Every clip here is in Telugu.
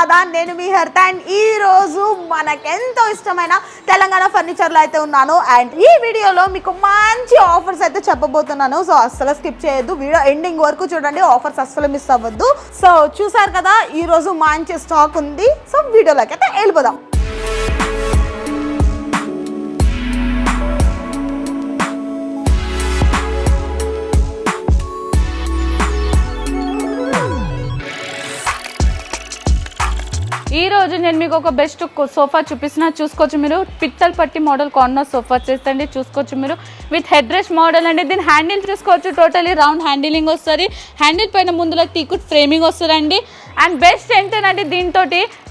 ఆదాన్ నేను మీ హర్త అండ్ ఈ రోజు మనకెంతో ఇష్టమైన తెలంగాణ ఫర్నిచర్లో అయితే ఉన్నాను. అండ్ ఈ వీడియోలో మీకు మంచి ఆఫర్స్ అయితే చెప్పబోతున్నాను. సో అస్సలు స్కిప్ చేయొద్దు. వీడియో ఎండింగ్ వరకు చూడండి. ఆఫర్స్ అస్సలు మిస్ అవ్వద్దు. సో చూసారు కదా ఈ రోజు మంచి స్టాక్ ఉంది. సో వీడియోలోకి అయితే వెళ్ళిపోదాం. ఈ రోజు నేను మీకు ఒక బెస్ట్ సోఫా చూపిస్తున్నా. చూసుకోవచ్చు మీరు. పిత్తల్ పట్టి మోడల్ కార్నర్ సోఫా చేస్తండి. చూసుకోవచ్చు మీరు. విత్ హెడ్ రెస్ట్ మోడల్ అండి. దీని హ్యాండిల్ చూసుకోవచ్చు. టోటలీ రౌండ్ హ్యాండిలింగ్ వస్తుంది. హ్యాండిల్ పైన ముందులో టీకుట్ ఫ్రేమింగ్ వస్తుందండి. అండ్ బెస్ట్ ఏంటంటే దీంతో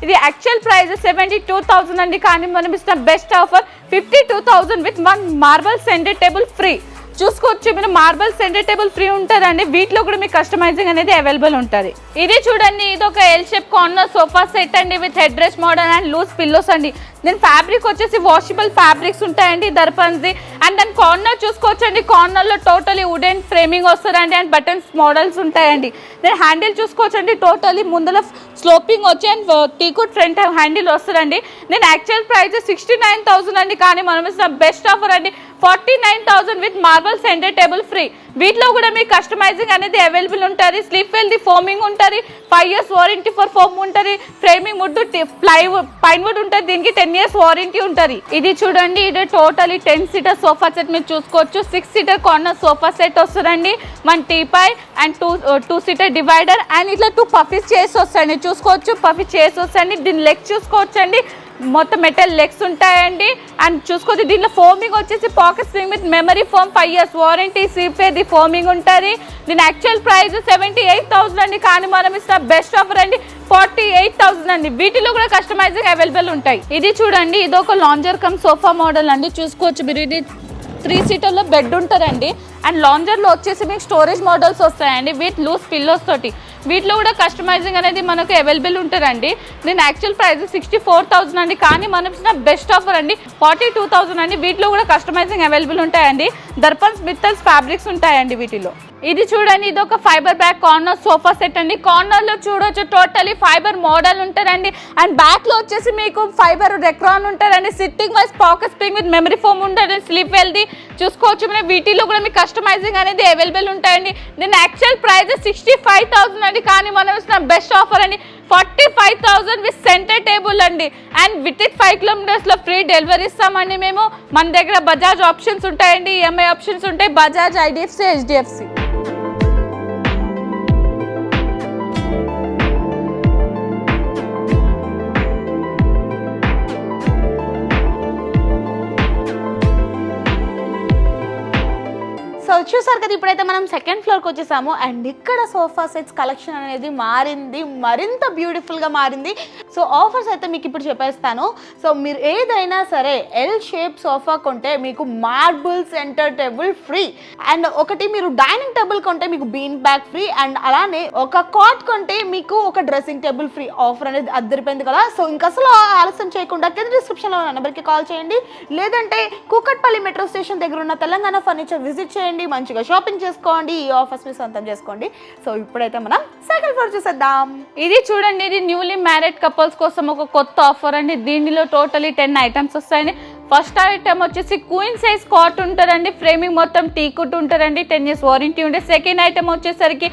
ఇది actual price seventy two thousand అండి. కానీ మనం ఇస్తున్న best offer fifty two thousand with one marble centre table free చూసుకోవచ్చు. మీరు మార్బల్ సెంటర్ టేబుల్ ఫ్రీ ఉంటుందండి. వీటిలో కూడా మీకు కస్టమైజింగ్ అనేది అవైలబుల్ ఉంటుంది. ఇది చూడండి ఇది ఒక L shape corner sofa set అండి with headrest model and loose pillows అండి. దెన్ ఫ్యాబ్రిక్ వచ్చేసి వాషబుల్ ఫ్యాబ్రిక్స్ ఉంటాయండి దర్పన్స్ది అండ్ దాని కార్నర్ చూసుకోవచ్చండి. కార్నర్లో టోటలీ వుడెన్ ఫ్రేమింగ్ వస్తుందండి. అండ్ బటన్స్ మోడల్స్ ఉంటాయండి. దెన్ హ్యాండిల్ చూసుకోవచ్చండి. టోటలీ ముందర స్లోపింగ్ వచ్చి అండ్ టీకుట్ ఫ్రంట్ హ్యాండిల్ వస్తుందండి. నేను actual price sixty nine thousand అండి. కానీ మనం ఇస్తున్న బెస్ట్ ఆఫర్ అండి. Forty nine thousand with marble centre table free వీటిలో కూడా మీకు కస్టమైజింగ్ అనేది అవైలబుల్ ఉంటుంది. స్లిప్ వెల్ది ఫోమింగ్ ఉంటుంది. Five years warranty for foam ఉంటుంది. Framing wood plywood pine wood ఉంటుంది. దీనికి టెన్ ఇయర్స్ వారంటీ ఉంటుంది. ఇది చూడండి ఇది totally ten seater sofa set మీరు చూసుకోవచ్చు. Six seater corner sofa set వస్తుందండి. మన teapoy and two two seater divider and ఇట్లా టూ పఫీస్ చేసి వస్తాయండి. చూసుకోవచ్చు పఫీ చేసి వస్తాయండి. దీని లెగ్ చూసుకోవచ్చు అండి మొత్తం మెటల్ లెగ్స్ ఉంటాయండి. అండ్ చూసుకోవచ్చు దీంట్లో ఫోమింగ్ వచ్చేసి pocket spring with memory foam five years warranty సీఫేది foaming ఉంటుంది. దీని actual price seventy eight thousand అండి. కానీ మనం ఇస్తున్న బెస్ట్ ఆఫర్ అండి ఫార్టీ ఎయిట్ థౌసండ్ అండి. వీటిలో కూడా కస్టమైజింగ్ అవైలబుల్ ఉంటాయి. ఇది చూడండి ఇది ఒక లాంజర్ కమ్ సోఫా మోడల్ అండి. చూసుకోవచ్చు మీరు ఇది త్రీ సీటర్లో బెడ్ ఉంటుందండి. అండ్ లాంజర్లో వచ్చేసి మీకు స్టోరేజ్ మోడల్స్ వస్తాయండి విత్ లూస్ పిల్లోస్ తోటి. వీటిలో కూడా కస్టమైజింగ్ అనేది మనకు అవైలబుల్ ఉంటుందండి. దీని actual price sixty four thousand అండి. కానీ మనం ఇచ్చిన బెస్ట్ ఆఫర్ అండి ఫార్టీ టూ థౌసండ్ అండి. వీటిలో కూడా కస్టమైజింగ్ అవైలబుల్ ఉంటాయండి. దర్పన్స్ మిత్తల్స్ ఫ్యాబ్రిక్స్ ఉంటాయండి వీటిలో. ఇది చూడండి ఇది ఒక fibre back corner sofa set అండి. కార్నర్లో చూడొచ్చు టోటలీ ఫైబర్ మోడల్ ఉంటారండి అండ్ బ్యాక్లో వచ్చేసి మీకు ఫైబర్ రెక్రాన్ ఉంటారండి sitting wise pocket spring with memory foam ఉంటుంది స్లీప్ వెల్ది చూసుకోవచ్చు మనం వీటిలో కూడా మీకు కస్టమైజింగ్ అనేది అవైలబుల్ ఉంటాయండి. దీని actual price sixty five thousand అండి. కానీ మనం ఇస్తున్న బెస్ట్ ఆఫర్ అండి forty five thousand with centre table అండి అండ్ విత్ ఇట్ ఫైవ్ కిలోమీటర్స్లో ఫ్రీ డెలివరీ ఇస్తామండి మేము. మన దగ్గర బజాజ్ ఆప్షన్స్ ఉంటాయండి ఈఎంఐ ఆప్షన్స్ ఉంటాయి బజాజ్ ఐడిఎఫ్సి హెచ్డిఎఫ్సి సో కదా ఇప్పుడైతే మనం సెకండ్ ఫ్లోర్కి వచ్చేసాము. అండ్ ఇక్కడ సోఫా సెట్స్ కలెక్షన్ అనేది మారింది మరింత బ్యూటిఫుల్గా మారింది. సో ఆఫర్స్ అయితే మీకు ఇప్పుడు చెప్పేస్తాను. సో మీరు ఏదైనా సరే ఎల్ షేప్ సోఫా కొంటే మీకు marble centre table free and ఒకటి మీరు డైనింగ్ టేబుల్ కొంటే మీకు బీన్ బ్యాగ్ ఫ్రీ అండ్ అలానే ఒక కాట్ కొంటే మీకు ఒక డ్రెస్సింగ్ టేబుల్ ఫ్రీ ఆఫర్ అనేది అద్దరిపోయింది కదా. సో ఇంకా అసలు ఆలస్యం చేయకుండా కింద డిస్క్రిప్షన్లో ఉన్న నెంబర్కి కాల్ చేయండి. లేదంటే కూకట్పల్లి మెట్రో స్టేషన్ దగ్గర ఉన్న తెలంగాణ ఫర్నిచర్ విజిట్ చేయండి. మంచిగా షాపింగ్ చేసుకోండి ఈ ఆఫర్స్ మీ సొంతం చేసుకోండి. సో ఇప్పుడైతే మనం సెకండ్ ఫ్లోర్ చూసేద్దాం. ఇది చూడండి ఇది న్యూలీ మ్యారీడ్ కపుల్స్ కోసం ఒక కొత్త ఆఫర్ అండి. దీనిలో టోటలీ టెన్ ఐటమ్స్ వస్తాయండి. ఫస్ట్ ఐటమ్ వచ్చేసి క్వీన్ సైజ్ కాట్ ఉంటారండి ఫ్రేమింగ్ మొత్తం టీ కుట్ ఉంటారండి టెన్ ఇయర్స్ వారంటీ ఉంటే సెకండ్ ఐటమ్ వచ్చేసరికి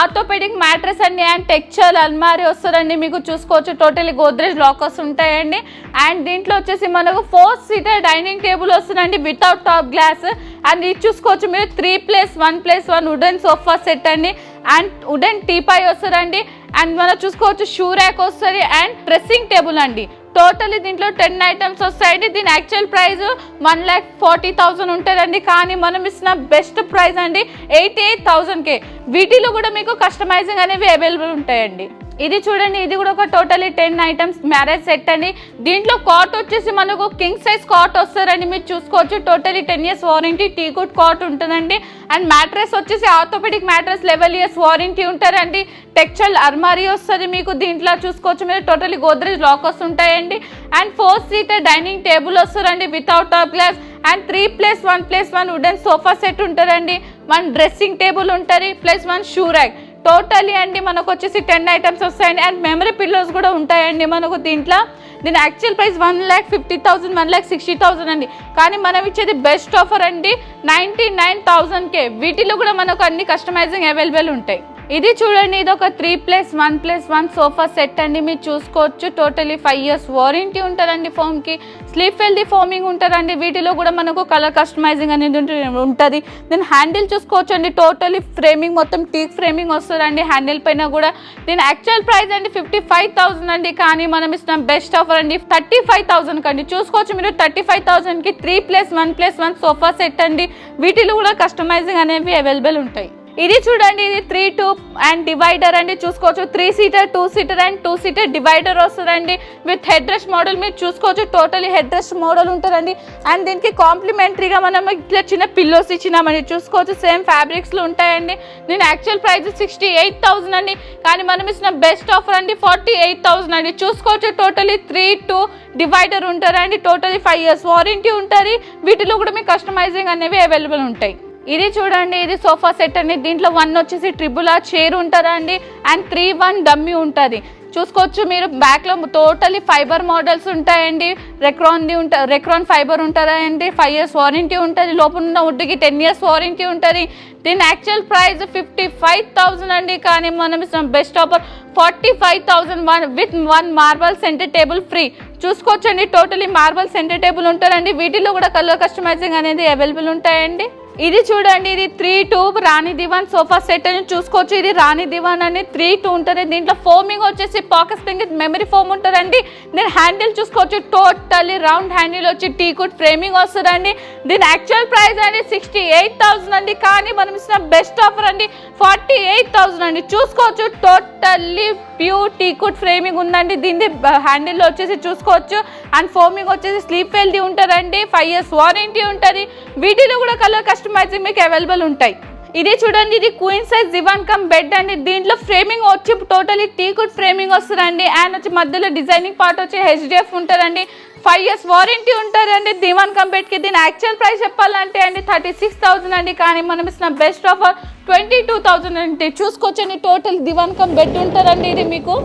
ఆర్థోపెడిక్ మ్యాట్రెస్ అండి అండ్ టెక్చర్ అల్మారీ వస్తుందండి. మీకు చూసుకోవచ్చు. టోటలీ గోద్రేజ్ లాకర్స్ ఉంటాయండి. అండ్ దీంట్లో వచ్చేసి మనకు ఫోర్ సీటర్ డైనింగ్ టేబుల్ వస్తుందండి వితౌట్ టాప్ గ్లాస్. అండ్ ఇది చూసుకోవచ్చు మీరు three plus one plus one wooden sofa set అండి. అండ్ వుడెన్ టీపాయ్ వస్తుందండి. అండ్ మనం చూసుకోవచ్చు షూ ర్యాక్ వస్తుంది. అండ్ డ్రెస్సింగ్ టేబుల్ అండి. టోటలీ దీంట్లో టెన్ ఐటమ్స్ వస్తాయండి దీని actual price one lakh forty thousand ఉంటుందండి. కానీ మనం ఇస్తున్న బెస్ట్ ప్రైస్ అండి ఎయిటీ ఎయిట్ థౌసండ్కే వీటిలో కూడా మీకు కస్టమైజింగ్ అనేవి అవైలబుల్ ఉంటాయండి. ఇది చూడండి ఇది కూడా ఒక totally ten items marriage set అండి. దీంట్లో కాట్ వచ్చేసి మనకు కింగ్ సైజ్ కాట్ వస్తారండి. మీరు చూసుకోవచ్చు totally ten years warranty teak wood cot ఉంటుందండి. అండ్ మ్యాట్రెస్ వచ్చేసి orthopaedic mattress level years warranty ఉంటారండి. టెక్చర్ అర్మారీ వస్తుంది మీకు దీంట్లో చూసుకోవచ్చు. మీరు టోటలీ గోద్రేజ్ లాకర్స్ ఉంటాయండి. And four seater dining table వస్తారండి without top glass and three plus one plus one wooden sofa set ఉంటారండి వన్ డ్రెస్సింగ్ టేబుల్ ఉంటుంది plus one shoe rack totally అండి. మనకు వచ్చేసి టెన్ ఐటమ్స్ వస్తాయండి. అండ్ మెమరీ పిల్లోస్ కూడా ఉంటాయండి మనకు దీంట్లో. దీని actual price one lakh fifty thousand one lakh sixty thousand అండి. కానీ మనం ఇచ్చేది బెస్ట్ ఆఫర్ అండి. నైంటీ నైన్ థౌసండ్కే వీటిలో కూడా మనకు అన్ని కస్టమైజింగ్ అవైలబుల్ ఉంటాయి. ఇది చూడండి ఇది ఒక three plus one plus one sofa set అండి. మీరు చూసుకోవచ్చు టోటలీ ఫైవ్ ఇయర్స్ వారంటీ ఉంటుందండి ఫోమ్కి స్లీప్ వెల్ది ఫోమింగ్ ఉంటుందండి. వీటిలో కూడా మనకు కలర్ కస్టమైజింగ్ అనేది ఉంటుంది. దీని హ్యాండిల్ చూసుకోవచ్చు అండి టోటలీ ఫ్రేమింగ్ మొత్తం టీక్ ఫ్రేమింగ్ వస్తుందండి. హ్యాండిల్ పైన కూడా. దీని యాక్చువల్ ప్రైస్ అండి ఫిఫ్టీ ఫైవ్ థౌసండ్ అండి. కానీ మనం ఇస్తున్నాం బెస్ట్ ఆఫర్ అండి థర్టీ ఫైవ్ థౌసండ్ కండి. చూసుకోవచ్చు మీరు thirty five థౌసండ్కి three plus one plus one sofa set అండి. వీటిలో కూడా కస్టమైజింగ్ అనేవి అవైలబుల్ ఉంటాయి. ఇది చూడండి ఇది త్రీ టూ అండ్ డివైడర్ అండి. చూసుకోవచ్చు. Three seater two seater and two seater divider వస్తుందండి. విత్ హెడ్ రెస్ట్ మోడల్ మీరు చూసుకోవచ్చు. టోటలీ హెడ్ రెస్ట్ మోడల్ ఉంటుందండి. అండ్ దీనికి కాంప్లిమెంటరీగా మనం ఇట్లా చిన్న పిల్లోస్ ఇచ్చినామండి. చూసుకోవచ్చు. సేమ్ ఫ్యాబ్రిక్స్లో ఉంటాయండి. దీని actual price sixty eight thousand అండి. కానీ మనం ఇచ్చిన బెస్ట్ ఆఫర్ అండి ఫార్టీ ఎయిట్ థౌసండ్ అండి. చూసుకోవచ్చు. టోటలీ త్రీ టూ డివైడర్ ఉంటారండి టోటలీ ఫైవ్ ఇయర్స్ వారంటీ ఉంటుంది. వీటిలో కూడా మీకు కస్టమైజింగ్ అనేవి అవైలబుల్ ఉంటాయి. ఇది చూడండి ఇది సోఫా సెట్ అండి. దీంట్లో వన్ వచ్చేసి ట్రిబుల్ ఆ చైర్ ఉంటుందా అండి? అండ్ త్రీ వన్ డమ్మీ ఉంటుంది. చూసుకోవచ్చు మీరు బ్యాక్లో టోటలీ ఫైబర్ మోడల్స్ ఉంటాయండి. రెక్రాన్ది ఉంట రెక్రాన్ ఫైబర్ ఉంటుందండి ఫైవ్ ఇయర్స్ వారంటీ ఉంటుంది. లోపల ఉన్న వుడ్కి టెన్ ఇయర్స్ వారంటీ ఉంటుంది. దీని actual price fifty five thousand అండి. కానీ మనం ఇస్తున్న best offer forty five thousand one with one marble centre table free చూసుకోవచ్చండి టోటలీ మార్బల్ సెంటర్ టేబుల్ ఉంటుందండి. వీటిలో కూడా కలర్ కస్టమైజింగ్ అనేది అవైలబుల్ ఉంటాయండి. ఇది చూడండి ఇది త్రీ టూ రాణి దివాన్ సోఫా సెట్ అని చూసుకోవచ్చు. ఇది రాణి దివాన్ అని త్రీ టూ ఉంటుంది. దీంట్లో ఫోమింగ్ వచ్చేసి పాకెట్ స్ప్రింగ్ మెమరీ ఫోమ్ ఉంటుందండి. దీని హ్యాండిల్ చూసుకోవచ్చు. టోటల్లీ రౌండ్ హ్యాండిల్ వచ్చి టీ కుట్ ఫ్రేమింగ్ వస్తుందండి. దీని యాక్చువల్ ప్రైస్ అండి సిక్స్టీ ఎయిట్ థౌసండ్ అండి. కానీ మనం ఇచ్చిన బెస్ట్ ఆఫర్ అండి ఫార్టీ ఎయిట్ థౌసండ్ అండి. చూసుకోవచ్చు. Totally pure teak wood framing ఉందండి. దీని హ్యాండిల్ వచ్చేసి చూసుకోవచ్చు. అండ్ ఫోమింగ్ వచ్చేసి స్లీప్ వెల్ది ఉంటుందండి. ఫైవ్ ఇయర్స్ వారంటీ ఉంటుంది. వీటిలో కూడా కలర్ కస్టమైజింగ్ మీకు అవైలబుల్ ఉంటాయి. ఇది చూడండి ఇది queen size divan cum bed అండి. దీంట్లో ఫ్రేమింగ్ వచ్చి టోటలీ టీ కుట్ ఫ్రేమింగ్ వస్తుందండి. అండ్ వచ్చి మధ్యలో డిజైనింగ్ పార్ట్ వచ్చి హెచ్డిఎఫ్ ఉంటుందండి. ఫైవ్ ఇయర్స్ వారంటీ ఉంటుందండి దివాన్ కమ్ బెడ్కి దీని యాక్చువల్ ప్రైస్ చెప్పాలంటే అండి థర్టీ సిక్స్ థౌసండ్ అండి. కానీ మనం ఇస్తున్న best offer twenty two thousand అంటే చూసుకోవచ్చండి టోటల్ దివాన్ కమ్ బెడ్ ఉంటుందండి ఇది మీకు.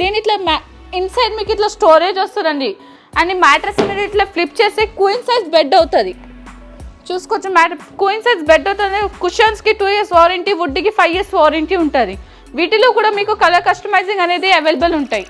దీని ఇట్లా మ్యా ఇన్సైడ్ మీకు ఇట్లా స్టోరేజ్ వస్తుందండి. అండ్ మ్యాట్రస్ అనేది ఇట్లా ఫ్లిప్ చేస్తే క్వీన్ సైజ్ బెడ్ అవుతుంది. చూసుకోవచ్చు. మ్యాడమ్ క్వీన్ సైజ్ బెడ్ అవుతుంది కుషన్స్కి టూ ఇయర్స్ వారంటీ వుడ్కి ఫైవ్ ఇయర్స్ వారంటీ ఉంటుంది. వీటిలో కూడా మీకు కలర్ కస్టమైజింగ్ అనేది అవైలబుల్ ఉంటాయి.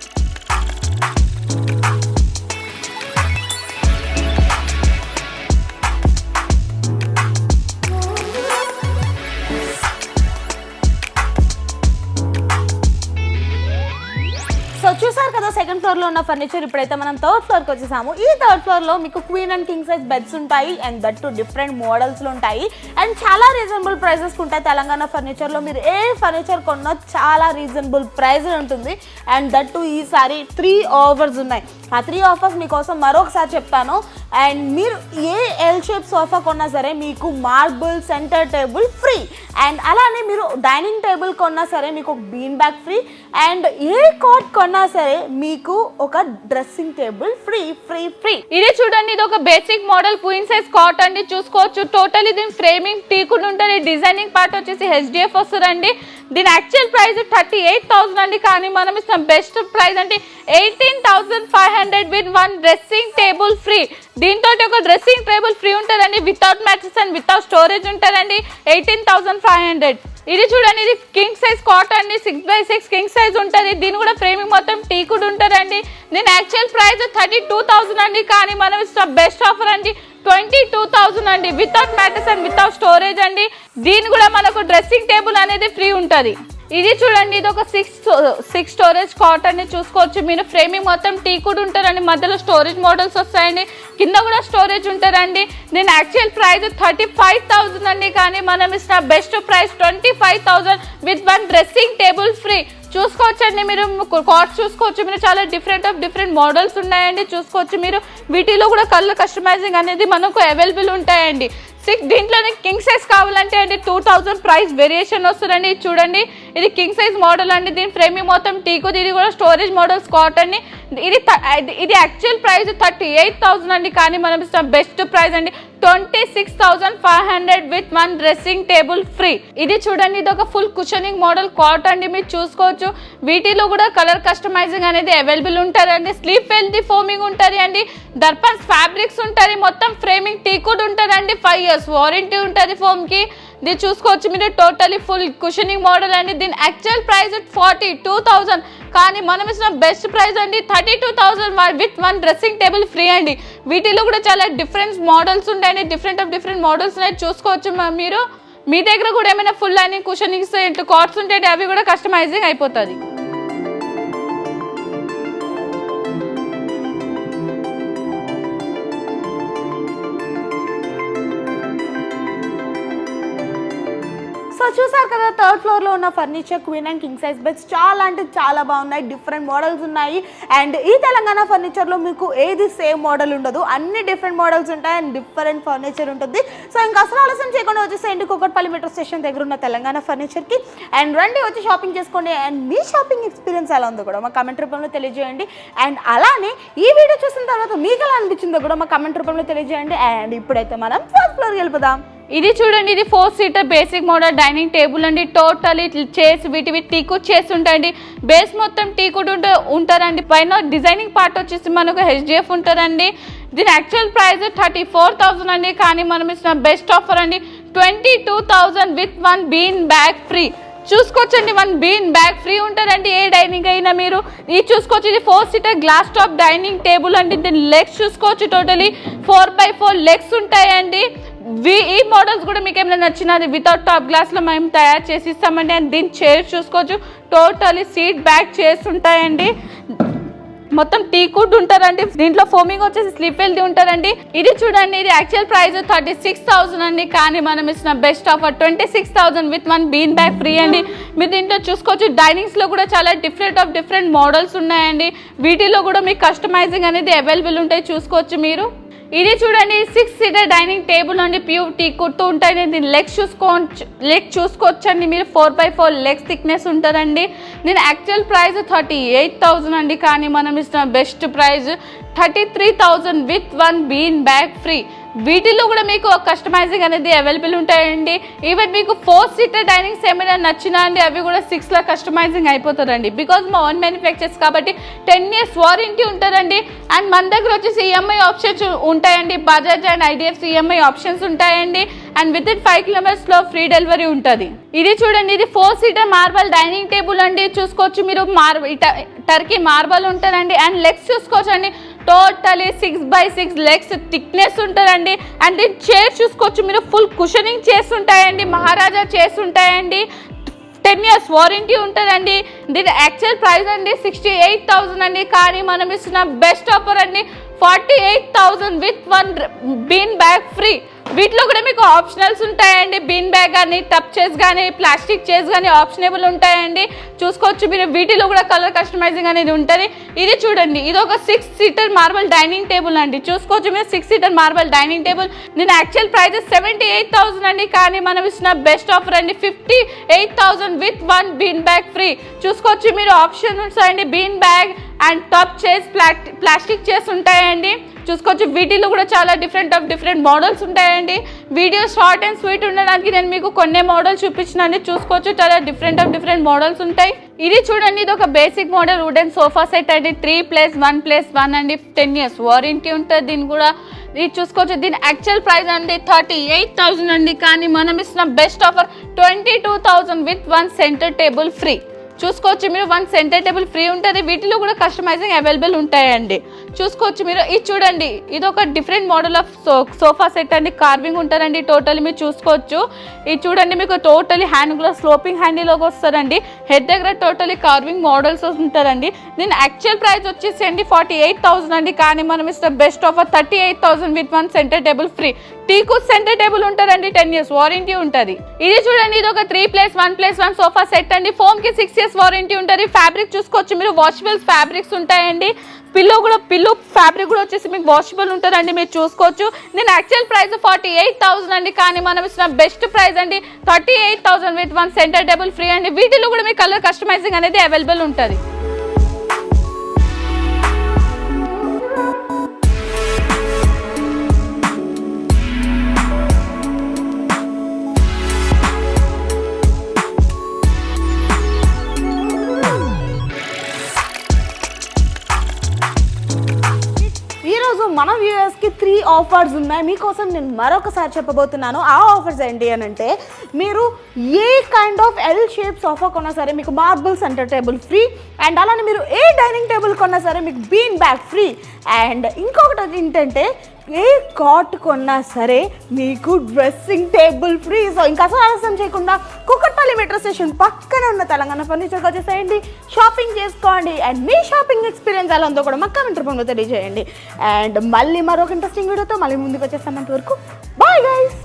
కదా ఫ్లోర్లో ఉన్న ఫర్నిచర్ ఇప్పుడైతే మనం థర్డ్ ఫ్లోర్కి వచ్చేసాము. ఈ థర్డ్ ఫ్లోర్లో మీకు queen and king size beds ఉంటాయి అండ్ దట్ టు డిఫరెంట్ మోడల్స్లో ఉంటాయి. అండ్ చాలా రీజనబుల్ ప్రైసెస్ ఉంటాయి. తెలంగాణ ఫర్నిచర్లో మీరు ఏ ఫర్నిచర్ కొన్నా చాలా రీజనబుల్ ప్రైస్ ఉంటుంది. అండ్ దట్ టు ఈసారి త్రీ ఆఫర్స్ ఉన్నాయి. ఆ త్రీ ఆఫర్స్ మీకోసం మరొకసారి చెప్తాను. అండ్ మీరు ఏ ఎల్ షేప్ సోఫా కొన్నా సరే మీకు marble centre table free. And అలానే మీరు డైనింగ్ టేబుల్ కొన్నా సరే మీకు ఒక బీన్ బ్యాగ్ ఫ్రీ. అండ్ ఏ కాట్ కొన్నా సరే మీకు ఒక dressing table free free free. ఇది చూడండి ఇది ఒక basic model queen size cot అండి. చూసుకోవచ్చు టోటల్ ఇది ఫ్రేమింగ్ టీకుడు ఉంటుంది. డిజైనింగ్ పార్ట్ వచ్చేసి హెచ్డిఎఫ్ వస్తుందండి. దీని actual price thirty eight thousand అండి. కానీ మనం ఇస్తాం బెస్ట్ ప్రైస్ అంటే eighteen thousand five hundred with one dressing table free దీంతో ఒక డ్రెస్సింగ్ టేబుల్ ఫ్రీ ఉంటుందండి. Without mattress and without storage ఉంటుందండి. ఎయిటీన్ థౌసండ్ ఫైవ్ హండ్రెడ్ ఇది చూడండి ఇది కింగ్ సైజ్ కాట్ అండి. Six by six king size ఉంటుంది. దీని కూడా ఫ్రేమింగ్ మొత్తం టీ కూడా ఉంటుందండి. దీని actual price thirty two thousand అండి. కానీ మనం ఇస్తాం బెస్ట్ ఆఫర్ అండి. ట్వంటీ టూ థౌసండ్ అండి. Without mattress and without storage అండి. దీని కూడా మనకు డ్రెస్సింగ్ టేబుల్ అనేది ఫ్రీ ఉంటుంది. ఇది చూడండి ఇది ఒక సిక్స్ సిక్స్ స్టోరేజ్ కాటన్ని చూసుకోవచ్చు. మీరు ఫ్రేమింగ్ మొత్తం టీ కూడా ఉంటారండి. మధ్యలో స్టోరేజ్ మోడల్స్ వస్తాయండి. కింద కూడా స్టోరేజ్ ఉంటారండి. నేను actual price thirty five thousand అండి. కానీ మనం ఇచ్చిన best price twenty five thousand with one dressing table free చూసుకోవచ్చండి మీరు. కార్డ్స్ చూసుకోవచ్చు. మీరు చాలా డిఫరెంట్ ఆఫ్ డిఫరెంట్ మోడల్స్ ఉన్నాయండి. చూసుకోవచ్చు మీరు. వీటిలో కూడా కలర్ కస్టమైజింగ్ అనేది మనకు అవైలబుల్ ఉంటాయండి. సిక్స్ దీంట్లోనే కింగ్ సైజ్ కావాలంటే అండి టూ థౌజండ్ ప్రైస్ వేరియేషన్ వస్తుందండి. చూడండి. ఇది కింగ్ సైజ్ మోడల్ అండి. దీని ఫ్రేమింగ్ మొత్తం టీకు ఇది కూడా స్టోరేజ్ మోడల్స్ కాటన్ ఇది ఇది actual price thirty eight thousand అండి. కానీ మనం ఇస్తాం బెస్ట్ ప్రైస్ అండి. Twenty six thousand five hundred with one dressing table free ఇది చూడండి ఇది ఒక ఫుల్ కుషనింగ్ మోడల్ కాట్ అండి. మీరు చూసుకోవచ్చు. వీటిలో కూడా కలర్ కస్టమైజింగ్ అనేది అవైలబుల్ ఉంటారండి స్లీప్ వెల్తీ ఫోమింగ్ ఉంటుంది అండి. దర్పన్స్ ఫ్యాబ్రిక్స్ ఉంటుంది. మొత్తం ఫ్రేమింగ్ టీకుడ్ ఉంటుందండి. ఫైవ్ ఇయర్స్ వారంటీ ఉంటుంది ఫోమ్కి ఇది చూసుకోవచ్చు. మీరు టోటలీ ఫుల్ కుషనింగ్ మోడల్ అండి. దీని actual price forty two thousand కానీ మనం ఇచ్చిన బెస్ట్ ప్రైస్ అండి thirty two thousand with one dressing table free అండి. వీటిలో కూడా చాలా డిఫరెంట్ మోడల్స్ ఉంటాయండి. డిఫరెంట్ ఆఫ్ డిఫరెంట్ మోడల్స్ ఉన్నాయి. చూసుకోవచ్చు మీరు. మీ దగ్గర కూడా ఏమైనా ఫుల్ అని కుషనింగ్స్ ఇంట్లో కార్డ్స్ ఉంటాయి అవి కూడా కస్టమైజింగ్ అయిపోతుంది. సో చూసారు కదా థర్డ్ ఫ్లోర్లో ఉన్న furniture queen and king size beds చాలా అంటే చాలా బాగున్నాయి డిఫరెంట్ మోడల్స్ ఉన్నాయి. అండ్ ఈ తెలంగాణ ఫర్నిచర్లో మీకు ఏది సేమ్ మోడల్ ఉండదు అన్ని డిఫరెంట్ మోడల్స్ ఉంటాయి అండ్ డిఫరెంట్ ఫర్నిచర్ ఉంటుంది. సో ఇంకా అసలు ఆలస్యం చేయకుండా వచ్చేసేయండి కుక్కట్పల్లి మెట్రో స్టేషన్ దగ్గర ఉన్న తెలంగాణ ఫర్నిచర్కి అండ్ రండి వచ్చి షాపింగ్ చేసుకోండి. అండ్ మీ షాపింగ్ ఎక్స్పీరియన్స్ ఎలా ఉందో కూడా మా కమెంట్ రూపంలో తెలియజేయండి. అండ్ అలానే ఈ వీడియో చూసిన తర్వాత మీకు ఎలా అనిపించిందో కూడా మా కమెంట్ రూపంలో తెలియజేయండి. అండ్ ఇప్పుడైతే మనం ఫస్ట్ ఫ్లోర్కి వెళ్ళిపోదాం. ఇది చూడండి ఇది four seater basic model dining table అండి. టోటల్ చేసి వీటివి టీకుట్ చేసి ఉంటాయండి. బేస్ మొత్తం టీకుట్ ఉంట ఉంటారండి పైన డిజైనింగ్ పార్ట్ వచ్చేసి మనకు హెచ్డిఎఫ్ ఉంటుందండి. దీని actual price thirty four thousand అండి. కానీ మనం ఇచ్చిన బెస్ట్ ఆఫర్ అండి twenty two thousand with one bean bag free చూసుకోవచ్చండి వన్ బీన్ బ్యాగ్ ఫ్రీ ఉంటుందండి. ఏ డైనింగ్ అయినా మీరు. ఇది చూసుకోవచ్చు ఇది four seater glass top dining table అండి. దీని లెగ్స్ చూసుకోవచ్చు totally four by four legs ఉంటాయండి. ఈ మోడల్స్ కూడా మీకు ఏమైనా నచ్చినది వితౌట్ టాప్ గ్లాస్లో మేము తయారు చేసి ఇస్తామండి. అండ్ దీని చైర్ చూసుకోవచ్చు. టోటలీ సీట్ బ్యాక్ చైర్స్ ఉంటాయండి. మొత్తం టీ కుడ్ ఉంటారండి. దీంట్లో ఫోమింగ్ వచ్చేసి స్లిప్ వెల్తీ ఉంటారండి. ఇది చూడండి ఇది actual price thirty six thousand అండి. కానీ మనం ఇచ్చిన best offer twenty six thousand with one bean bag free అండి. మీరు దీంట్లో చూసుకోవచ్చు. డైనింగ్స్లో కూడా చాలా డిఫరెంట్ ఆఫ్ డిఫరెంట్ మోడల్స్ ఉన్నాయండి. వీటిలో కూడా మీకు కస్టమైజింగ్ అనేది అవైలబుల్ ఉంటాయి. చూసుకోవచ్చు మీరు. ఇది చూడండి సిక్స్ సీటర్ డైనింగ్ టేబుల్ నుండి ప్యూర్ టీ కుడుతూ ఉంటాయి. దీని లెగ్స్ చూసుకో లెగ్ చూసుకోవచ్చండి మీరు four by four legs thickness ఉంటుందండి. నేను actual price thirty eight thousand అండి. కానీ మనం ఇస్తున్న best price thirty three thousand with one bean bag free వీటిలో కూడా మీకు కస్టమైజింగ్ అనేది అవైలబుల్ ఉంటాయండి. ఈవెన్ మీకు ఫోర్ సీటర్ డైనింగ్స్ ఏమైనా నచ్చినా అండి అవి కూడా సిక్స్లో కస్టమైజింగ్ అయిపోతారండి బికాజ్ మా ఓన్ మ్యానుఫ్యాక్చర్స్ కాబట్టి టెన్ ఇయర్స్ వారంటీ ఉంటుందండి. అండ్ మన దగ్గర వచ్చేసి ఈఎంఐ ఆప్షన్స్ ఉంటాయండి. Bajaj and IDFC EMI options ఉంటాయండి. అండ్ విత్ ఇన్ ఫైవ్ కిలోమీటర్స్లో ఫ్రీ డెలివరీ ఉంటుంది. ఇది చూడండి ఇది four seater marble dining table అండి. చూసుకోవచ్చు మీరు మార్ టర్కీ మార్బల్ ఉంటుందండి. అండ్ లెగ్స్ చూసుకోవచ్చు అండి totally six by six legs thickness ఉంటుందండి. అండ్ దీని చైర్ చూసుకోవచ్చు మీరు ఫుల్ కుషనింగ్ చేస్తుంటాయండి ఉంటాయండి మహారాజా చేస్తుంటాయండి ఉంటాయండి. టెన్ ఇయర్స్ వారంటీ ఉంటుందండి. దీని యాక్చువల్ ప్రైస్ అండి సిక్స్టీ ఎయిట్ థౌసండ్ అండి. కానీ మనం ఇస్తున్న బెస్ట్ ఆఫర్ అండి forty eight thousand with one bean bag free వీటిలో కూడా మీకు ఆప్షనల్స్ ఉంటాయండి. బీన్ బ్యాగ్ కానీ టప్ చేస్ కానీ ప్లాస్టిక్ చేస్ కానీ ఆప్షనబుల్ ఉంటాయండి. చూసుకోవచ్చు మీరు. వీటిలో కూడా కలర్ కస్టమైజింగ్ అనేది ఉంటుంది. ఇది చూడండి. ఇది ఒక six seater marble dining table అండి. చూసుకోవచ్చు మీరు. Six seater marble dining table. నేను actual price seventy eight thousand అండి. కానీ మనం ఇచ్చిన బెస్ట్ ఆఫర్ అండి fifty eight thousand with one bean bag free. చూసుకోవచ్చు మీరు. ఆప్షన్స్ అండి. బీన్ బ్యాగ్ అండ్ టాప్ చేస్ ప్లాస్టిక్ చైర్స్ ఉంటాయండి. చూసుకోవచ్చు వీటిలో కూడా చాలా డిఫరెంట్ ఆఫ్ డిఫరెంట్ మోడల్స్ ఉంటాయండి. వీడియో షార్ట్ అండ్ స్వీట్ ఉండడానికి నేను మీకు కొన్ని మోడల్స్ చూపించినండి చూసుకోవచ్చు చాలా డిఫరెంట్ ఆఫ్ డిఫరెంట్ మోడల్స్ ఉంటాయి. ఇది చూడండి ఇది ఒక basic model wooden sofa set అండి. Three plus one plus one అండి. టెన్ ఇయర్స్ వారంటీ ఉంటుంది దీని కూడా. ఇది చూసుకోవచ్చు దీని యాక్చువల్ ప్రైస్ అండి థర్టీ ఎయిట్ థౌసండ్ అండి. కానీ మనం ఇస్తున్న best offer twenty two thousand with one centre table free చూసుకోవచ్చు మీరు. వన్ సెంటర్ టేబుల్ ఫ్రీ ఉంటుంది వీటిలో కూడా కస్టమైజింగ్ అవైలబుల్ ఉంటాయండి. చూసుకోవచ్చు మీరు. ఇది చూడండి ఇది ఒక different model of sofa set అండి. కార్వింగ్ ఉంటుందండి టోటల్ మీరు చూసుకోవచ్చు. ఇది చూడండి మీకు టోటలీ హ్యాండ్ గ్లాస్ స్లోపింగ్ హ్యాండిలోకి వస్తారండి హెడ్ దగ్గర టోటలీ కార్వింగ్ మోడల్స్ ఉంటారండి దీని యాక్చువల్ ప్రైస్ వచ్చేసి అండి ఫార్టీ ఎయిట్ థౌసండ్ అండి. కానీ మనం ఇస్తే best offer thirty eight thousand with one centre table free teak centre table ఉంటుందండి టెన్ ఇయర్స్ వారంటీ ఉంటుంది. ఇది చూడండి ఇది ఒక three plus one plus one sofa set అండి. ఫోమ్కి సిక్స్ ఇయర్స్ వారంటీ ఉంటుంది. ఫ్యాబ్రిక్ చూసుకోవచ్చు మీరు. వాషబుల్స్ ఫ్యాబ్రిక్స్ ఉంటాయండి. పిల్లో కూడా పిల్లో ఫ్యాబ్రిక్ కూడా వచ్చేసి మీకు వాషబుల్ ఉంటుందండి మీరు చూసుకోవచ్చు. నేను actual price forty eight thousand అండి కానీ మనం ఇచ్చిన బెస్ట్ ప్రైస్ అండి thirty eight thousand with one centre table free అండి. వీటిలో కూడా మీకు కలర్ కస్టమైజింగ్ అనేది అవైలబుల్ ఉంటుంది. ఆఫర్స్ ఉన్నాయి. మీకోసం నేను మరొకసారి చెప్పబోతున్నాను. ఆ ఆఫర్స్ ఏంటి అని అంటే మీరు ఏ kind of L shape sofa కొన్నా సరే మీకు marble centre table free and అలానే మీరు ఏ డైనింగ్ టేబుల్ కొన్నా సరే మీకు బీన్ బ్యాగ్ ఫ్రీ అండ్ ఇంకొకటి ఏంటంటే ఏ కాట్ కొన్నా సరే మీకు డ్రెస్సింగ్ టేబుల్ ఫ్రీ సో ఇంకా అసలు ఆలస్యం చేయకుండా కుక్కట్పల్లి మెట్రో స్టేషన్ పక్కన ఉన్న తెలంగాణ ఫర్నిచర్కి వచ్చేసేయండి షాపింగ్ చేసుకోండి. అండ్ మీ షాపింగ్ ఎక్స్పీరియన్స్ ఎలా ఉందో కూడా మాకు కమెంట్ రూపంలో తెలియజేయండి. అండ్ మళ్ళీ మరొక ఇంట్రెస్టింగ్ వీడియోతో మళ్ళీ ముందుకు వచ్చేస్తామంత వరకు బాయ్ గైస్